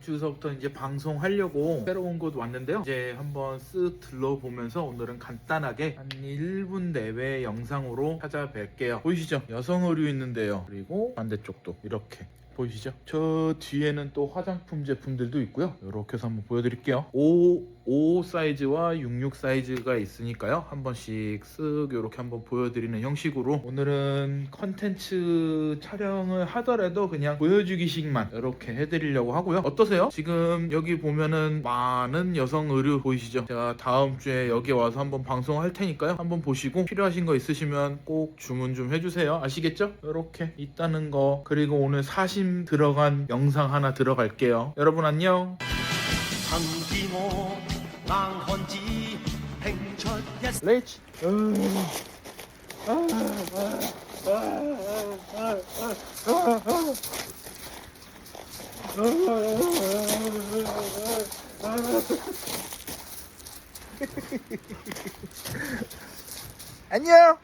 주서부터 이제 방송하려고 새로운 곳 왔는데요. 이제 한번 쓱 둘러보면서 오늘은 간단하게 한 1분 내외 영상으로 찾아뵐게요. 보이시죠? 여성 의류 있는데요. 그리고 반대쪽도 이렇게. 보이시죠? 저 뒤에는 또 화장품 제품들도 있고요. 이렇게 해서 한번 보여드릴게요. 5, 5 사이즈와 66 사이즈가 있으니까요. 한 번씩 쓱 이렇게 한번 보여드리는 형식으로 오늘은 컨텐츠 촬영을 하더라도 그냥 보여주기식만 이렇게 해드리려고 하고요. 어떠세요? 지금 여기 보면은 많은 여성 의류 보이시죠? 제가 다음 주에 여기 와서 한번 방송할 테니까요. 한번 보시고 필요하신 거 있으시면 꼭 주문 좀 해주세요. 아시겠죠? 이렇게 있다는 거 그리고 오늘 사심 들어간 영상 하나 들어갈게요. 여러분 안녕. 망헌지 행천 예스 레이치 안녕